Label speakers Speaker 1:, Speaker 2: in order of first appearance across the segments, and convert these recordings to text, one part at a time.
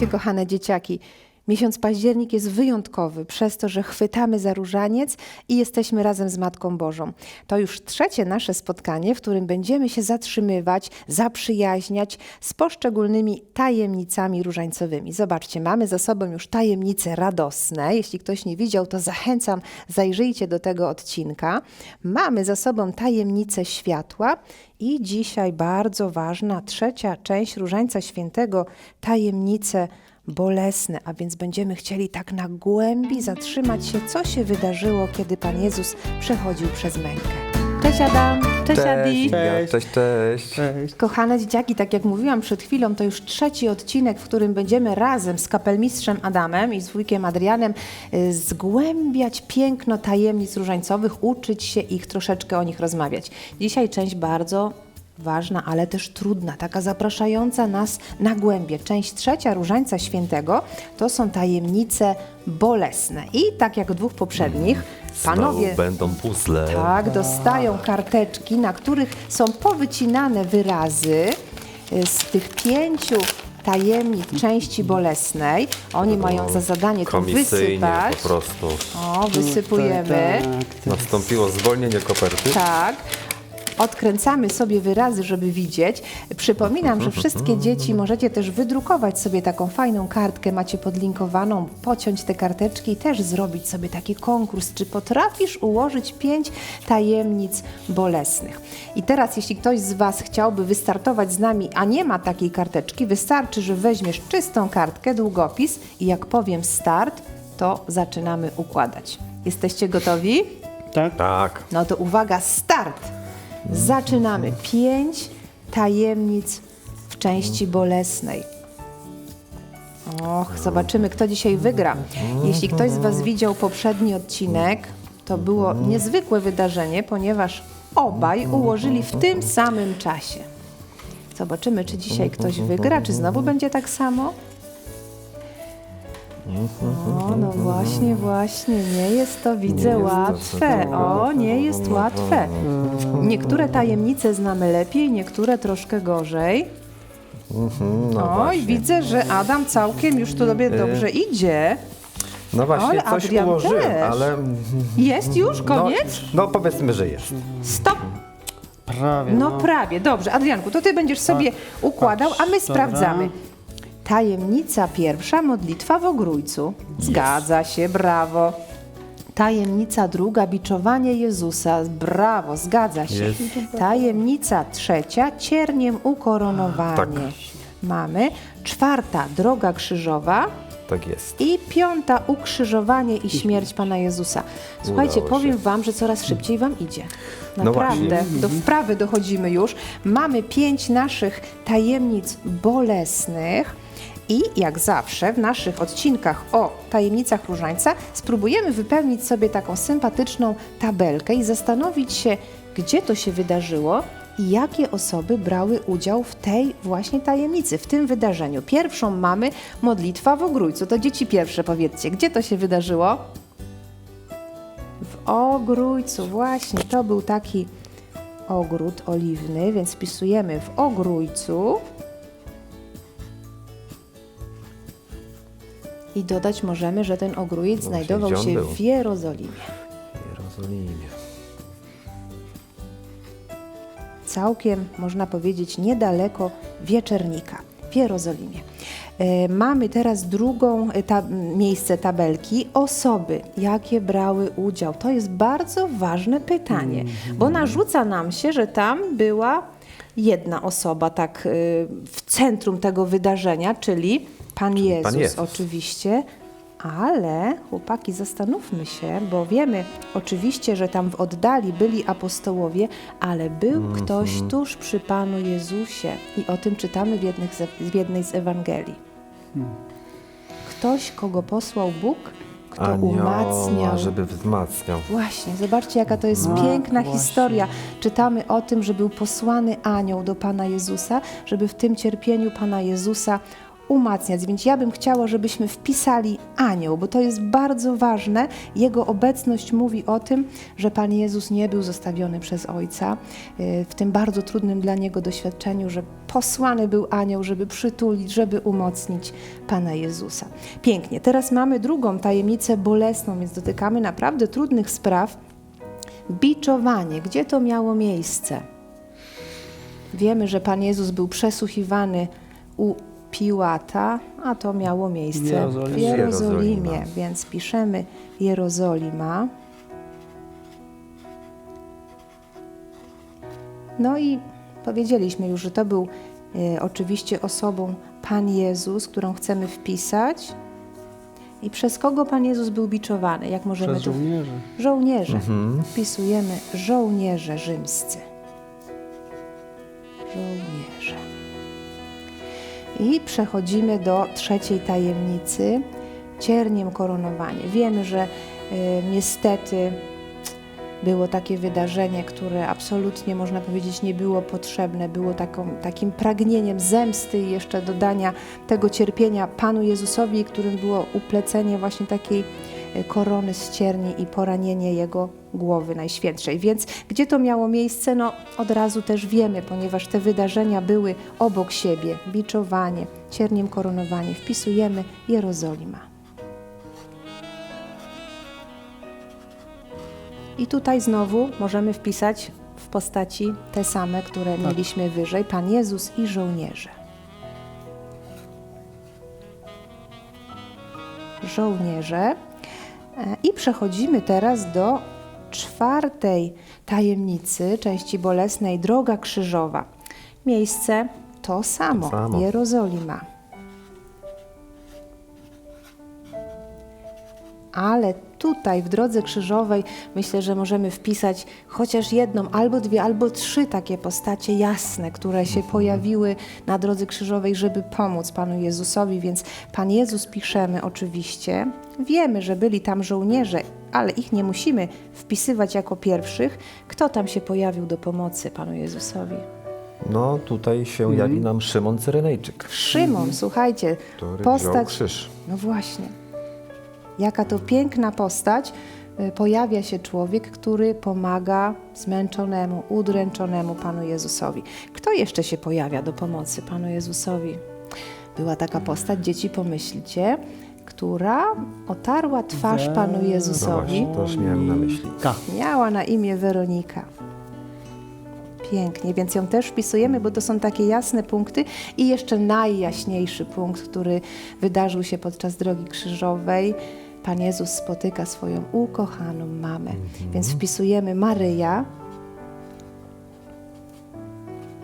Speaker 1: Słuchajcie, kochane dzieciaki, miesiąc październik jest wyjątkowy przez to, że chwytamy za różaniec i jesteśmy razem z Matką Bożą. To już trzecie nasze spotkanie, w którym będziemy się zatrzymywać, zaprzyjaźniać z poszczególnymi tajemnicami różańcowymi. Zobaczcie, mamy za sobą już tajemnice radosne. Jeśli ktoś nie widział, to zachęcam, zajrzyjcie do tego odcinka. Mamy za sobą tajemnicę światła i dzisiaj bardzo ważna trzecia część Różańca Świętego, tajemnice bolesne, a więc będziemy chcieli tak na głębi zatrzymać się, co się wydarzyło, kiedy Pan Jezus przechodził przez mękę. Cześć Adam, cześć, Adi.
Speaker 2: Cześć,
Speaker 3: cześć. Cześć.
Speaker 1: Kochane dzieciaki, tak jak mówiłam przed chwilą, to już trzeci odcinek, w którym będziemy razem z kapelmistrzem Adamem i z wujkiem Adrianem y, zgłębiać piękno tajemnic różańcowych, uczyć się ich, troszeczkę o nich rozmawiać. Dzisiaj część bardzo ważna, ale też trudna, taka zapraszająca nas na głębie. Część trzecia Różańca Świętego to są tajemnice bolesne. I tak jak dwóch poprzednich, panowie...
Speaker 3: Znowu będą puzzle.
Speaker 1: Tak, dostają karteczki, na których są powycinane wyrazy y, z tych pięciu tajemnic części bolesnej. Oni mają za zadanie to
Speaker 3: Komisyjnie
Speaker 1: wysypać.
Speaker 3: po prostu.
Speaker 1: O, wysypujemy.
Speaker 2: Tak, tak.
Speaker 3: Nastąpiło zwolnienie koperty.
Speaker 1: Tak. Odkręcamy sobie wyrazy, żeby widzieć. Przypominam, że wszystkie dzieci możecie też wydrukować sobie taką fajną kartkę, macie podlinkowaną, pociąć te karteczki i też zrobić sobie taki konkurs, czy potrafisz ułożyć pięć tajemnic bolesnych. I teraz, jeśli ktoś z Was chciałby wystartować z nami, a nie ma takiej karteczki, wystarczy, że weźmiesz czystą kartkę, długopis i jak powiem start, to zaczynamy układać. Jesteście gotowi?
Speaker 2: Tak?
Speaker 3: Tak.
Speaker 1: No to uwaga, start! Zaczynamy. Pięć tajemnic w części bolesnej. Och, zobaczymy, kto dzisiaj wygra. Jeśli ktoś z Was widział poprzedni odcinek, to było niezwykłe wydarzenie, ponieważ obaj ułożyli w tym samym czasie. Zobaczymy, czy dzisiaj ktoś wygra, czy znowu będzie tak samo. O, no właśnie, właśnie, nie jest to, widzę,
Speaker 3: jest to
Speaker 1: łatwe. O, nie jest łatwe. Niektóre tajemnice znamy lepiej, niektóre troszkę gorzej.
Speaker 3: No
Speaker 1: Oj,
Speaker 3: właśnie.
Speaker 1: widzę, że Adam całkiem już tu tobie dobrze idzie.
Speaker 3: No właśnie,
Speaker 1: Ale
Speaker 3: coś
Speaker 1: Adrian
Speaker 3: ułożyłem,
Speaker 1: też.
Speaker 3: ale...
Speaker 1: Jest już? Koniec?
Speaker 3: No, no powiedzmy, że jest.
Speaker 1: Stop!
Speaker 2: Prawie.
Speaker 1: No prawie, dobrze. Adrianku, to ty będziesz sobie układał, a my sprawdzamy. Tajemnica pierwsza, modlitwa w ogrójcu. Zgadza się, brawo. Tajemnica druga, biczowanie Jezusa. Brawo, zgadza się.
Speaker 3: Jest.
Speaker 1: Tajemnica trzecia, cierniem ukoronowanie.
Speaker 3: Tak.
Speaker 1: Mamy. Czwarta, droga krzyżowa.
Speaker 3: Tak jest.
Speaker 1: I piąta, ukrzyżowanie i śmierć Pana Jezusa. Słuchajcie,
Speaker 3: Udało
Speaker 1: powiem
Speaker 3: się.
Speaker 1: Wam, że coraz szybciej Wam idzie.
Speaker 3: No
Speaker 1: Naprawdę,
Speaker 3: właśnie.
Speaker 1: do wprawy dochodzimy już. Mamy pięć naszych tajemnic bolesnych. I jak zawsze w naszych odcinkach o tajemnicach różańca spróbujemy wypełnić sobie taką sympatyczną tabelkę i zastanowić się, gdzie to się wydarzyło i jakie osoby brały udział w tej właśnie tajemnicy, w tym wydarzeniu. Pierwszą mamy modlitwa w ogrójcu. To dzieci pierwsze powiedzcie, gdzie to się wydarzyło? W ogrójcu, właśnie. To był taki ogród oliwny, więc wpisujemy w ogrójcu. I dodać możemy, że ten ogrójec znajdował
Speaker 3: on
Speaker 1: się
Speaker 3: był?
Speaker 1: w Jerozolimie.
Speaker 3: W Jerozolimie.
Speaker 1: całkiem, można powiedzieć, niedaleko Wieczernika w Jerozolimie. E, Mamy teraz drugą e, ta, miejsce tabelki. Osoby, jakie brały udział. To jest bardzo ważne pytanie, bo narzuca nam się, że tam była jedna osoba tak e, w centrum tego wydarzenia, czyli Pan Jezus,
Speaker 3: Jezus.
Speaker 1: oczywiście. Ale chłopaki, zastanówmy się, bo wiemy oczywiście, że tam w oddali byli apostołowie, ale był ktoś tuż przy Panu Jezusie i o tym czytamy w, jednych w jednej z Ewangelii. Ktoś, kogo posłał Bóg, kto
Speaker 3: Anioła,
Speaker 1: umacniał.
Speaker 3: żeby wzmacniał.
Speaker 1: Właśnie, zobaczcie, jaka to jest
Speaker 2: No,
Speaker 1: piękna
Speaker 2: właśnie.
Speaker 1: historia. Czytamy o tym, że był posłany anioł do Pana Jezusa, żeby w tym cierpieniu Pana Jezusa umacniać. Więc ja bym chciała, żebyśmy wpisali anioł, bo to jest bardzo ważne. Jego obecność mówi o tym, że Pan Jezus nie był zostawiony przez Ojca y, w tym bardzo trudnym dla Niego doświadczeniu, że posłany był anioł, żeby przytulić, żeby umocnić Pana Jezusa. Pięknie. Teraz mamy drugą tajemnicę bolesną, więc dotykamy naprawdę trudnych spraw. Biczowanie. Gdzie to miało miejsce? Wiemy, że Pan Jezus był przesłuchiwany u Piłata, a to miało miejsce
Speaker 2: W Jerozolimie.
Speaker 1: w Jerozolimie,
Speaker 3: Jerozolima.
Speaker 1: więc piszemy Jerozolima. No i powiedzieliśmy już, że to był e, oczywiście osobą Pan Jezus, którą chcemy wpisać. I przez kogo Pan Jezus był biczowany? Jak możemy
Speaker 2: Przez
Speaker 1: tu
Speaker 2: żołnierzy.
Speaker 1: Żołnierze.
Speaker 3: Mhm.
Speaker 1: Wpisujemy żołnierze rzymscy. Żołnierze. I przechodzimy do trzeciej tajemnicy. Cierniem koronowanie. Wiemy, że y, niestety było takie wydarzenie, które absolutnie można powiedzieć nie było potrzebne, było taką, takim pragnieniem zemsty i jeszcze dodania tego cierpienia Panu Jezusowi, którym było uplecenie właśnie takiej korony z cierni i poranienie Jego głowy Najświętszej. Więc gdzie to miało miejsce? No od razu też wiemy, ponieważ te wydarzenia były obok siebie. Biczowanie, cierniem koronowanie. Wpisujemy Jerozolima. I tutaj znowu możemy wpisać w postaci te same, które mieliśmy wyżej, Pan Jezus i żołnierze. Żołnierze. E, I przechodzimy teraz do czwartej tajemnicy części bolesnej, droga krzyżowa. Miejsce to samo,
Speaker 3: To samo.
Speaker 1: Jerozolima. Ale tutaj w drodze krzyżowej myślę, że możemy wpisać chociaż jedną, albo dwie, albo trzy takie postacie jasne, które się pojawiły na drodze krzyżowej, żeby pomóc Panu Jezusowi. Więc Pan Jezus piszemy oczywiście. Wiemy, że byli tam żołnierze, ale ich nie musimy wpisywać jako pierwszych. Kto tam się pojawił do pomocy Panu Jezusowi?
Speaker 3: No tutaj się
Speaker 1: Mhm.
Speaker 3: jawi nam Szymon Cyrenejczyk,
Speaker 1: Szymon, słuchajcie,
Speaker 3: który
Speaker 1: postać
Speaker 3: krzyż.
Speaker 1: No właśnie. Jaka to piękna postać. Y, Pojawia się człowiek, który pomaga zmęczonemu, udręczonemu Panu Jezusowi. Kto jeszcze się pojawia do pomocy Panu Jezusowi? Była taka postać, dzieci pomyślcie, która otarła twarz Panu
Speaker 3: No
Speaker 1: Jezusowi.
Speaker 3: właśnie, to już miałem na myśli.
Speaker 1: Miała na imię Weronika. Pięknie, więc ją też wpisujemy, bo to są takie jasne punkty. I jeszcze najjaśniejszy punkt, który wydarzył się podczas drogi krzyżowej. Pan Jezus spotyka swoją ukochaną mamę. Więc wpisujemy Maryja.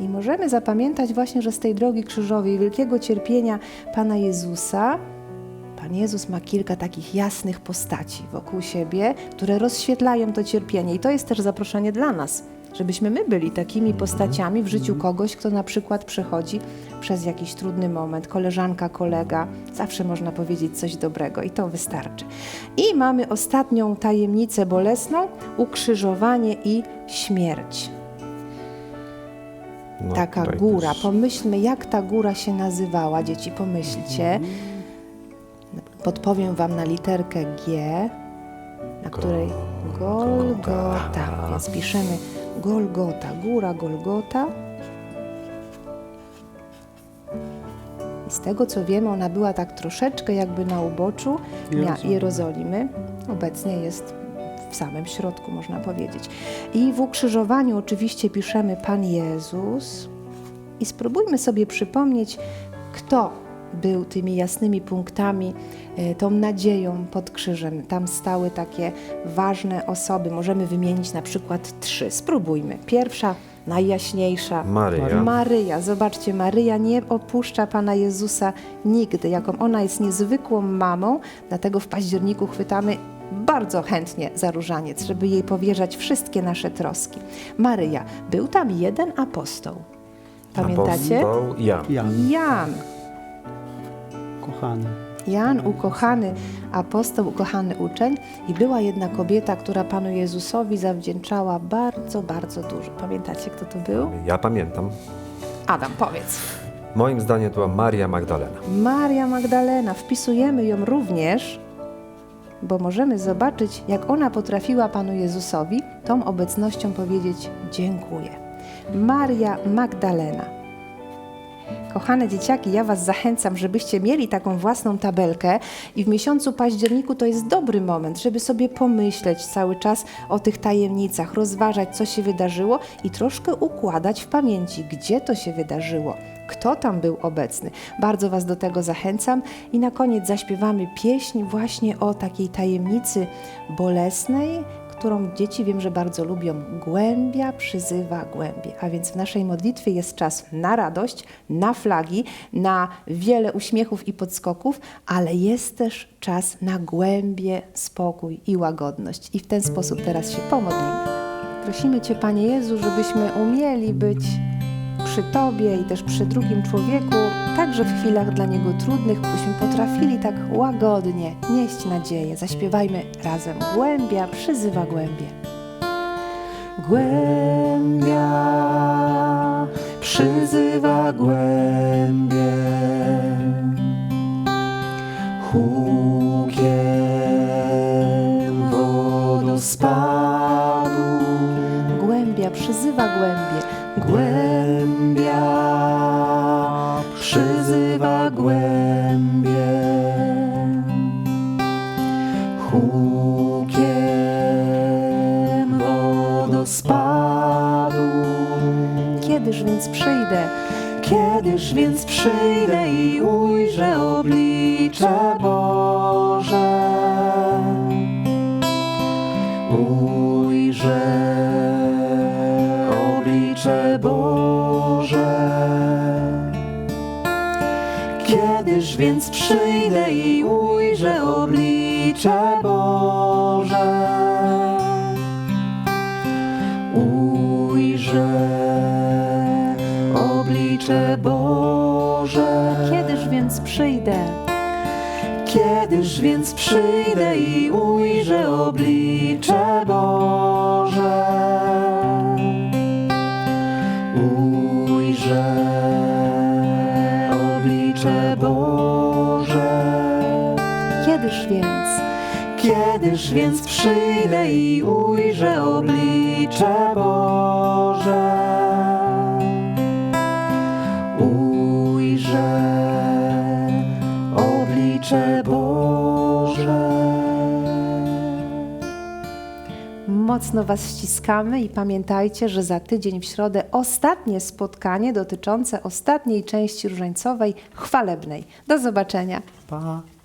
Speaker 1: I możemy zapamiętać właśnie, że z tej drogi krzyżowej, wielkiego cierpienia Pana Jezusa, Pan Jezus ma kilka takich jasnych postaci wokół siebie, które rozświetlają to cierpienie. I to jest też zaproszenie dla nas, żebyśmy my byli takimi postaciami w życiu kogoś, kto na przykład przechodzi przez jakiś trudny moment, koleżanka, kolega. Zawsze można powiedzieć coś dobrego i to wystarczy. I mamy ostatnią tajemnicę bolesną ukrzyżowanie i śmierć.
Speaker 3: No,
Speaker 1: Taka góra.
Speaker 3: też
Speaker 1: Pomyślmy, jak ta góra się nazywała, dzieci, pomyślcie. Podpowiem Wam na literkę G, na której Golgota. Więc piszemy Golgota, góra Golgota. I z tego co wiemy, ona była tak troszeczkę jakby na uboczu
Speaker 2: Jerozolimy.
Speaker 1: Jerozolimy. Obecnie jest w samym środku, można powiedzieć. I w ukrzyżowaniu oczywiście piszemy Pan Jezus. I spróbujmy sobie przypomnieć, kto był tymi jasnymi punktami, e, tą nadzieją pod krzyżem. Tam stały takie ważne osoby. Możemy wymienić na przykład trzy. Spróbujmy. Pierwsza, najjaśniejsza.
Speaker 3: Maryja.
Speaker 1: Maryja. Zobaczcie, Maryja nie opuszcza Pana Jezusa nigdy. Jaką ona jest niezwykłą mamą, dlatego w październiku chwytamy bardzo chętnie za różaniec, żeby jej powierzać wszystkie nasze troski. Maryja. Był tam jeden apostoł. Pamiętacie?
Speaker 3: Apostoł Jan.
Speaker 2: Jan,
Speaker 1: Jan.
Speaker 2: Kochany.
Speaker 1: Jan, ukochany apostoł, ukochany uczeń i była jedna kobieta, która Panu Jezusowi zawdzięczała bardzo, bardzo dużo. Pamiętacie, kto to był?
Speaker 3: Ja pamiętam.
Speaker 1: Adam, powiedz.
Speaker 3: Moim zdaniem to była Maria Magdalena.
Speaker 1: Maria Magdalena, wpisujemy ją również, bo możemy zobaczyć, jak ona potrafiła Panu Jezusowi tą obecnością powiedzieć dziękuję. Maria Magdalena. Kochane dzieciaki, ja Was zachęcam, żebyście mieli taką własną tabelkę i w miesiącu październiku to jest dobry moment, żeby sobie pomyśleć cały czas o tych tajemnicach, rozważać, co się wydarzyło i troszkę układać w pamięci, gdzie to się wydarzyło, kto tam był obecny. Bardzo Was do tego zachęcam i na koniec zaśpiewamy pieśń właśnie o takiej tajemnicy bolesnej, którą dzieci wiem, że bardzo lubią. Głębia przyzywa głębie. A więc w naszej modlitwie jest czas na radość, na flagi, na wiele uśmiechów i podskoków, ale jest też czas na głębie, spokój i łagodność. I w ten sposób teraz się pomodlimy. Prosimy Cię, Panie Jezu, żebyśmy umieli być przy Tobie i też przy drugim człowieku, także w chwilach dla niego trudnych, byśmy potrafili tak łagodnie nieść nadzieję. Zaśpiewajmy razem. Głębia przyzywa głębie. Głębia przyzywa głębie. Hukiem wodospadu. Głębia przyzywa głębie. Głębia przyzywa głębie. Hukiem wodospadu. Kiedyż więc przyjdę? Kiedyż więc przyjdę i ujrzę oblicze Boże? Ujrzę oblicze Boże. Kiedyż więc przyjdę i ujrzę oblicze Boże? Ujrzę oblicze Boże. Kiedyż więc przyjdę? Kiedyż więc przyjdę i ujrzę oblicze Boże? Więc przyjdę i ujrzę oblicze Boże? Ujrzę oblicze Boże. Mocno Was ściskamy i pamiętajcie, że za tydzień w środę ostatnie spotkanie dotyczące ostatniej części różańcowej, chwalebnej. Do zobaczenia.
Speaker 3: Pa!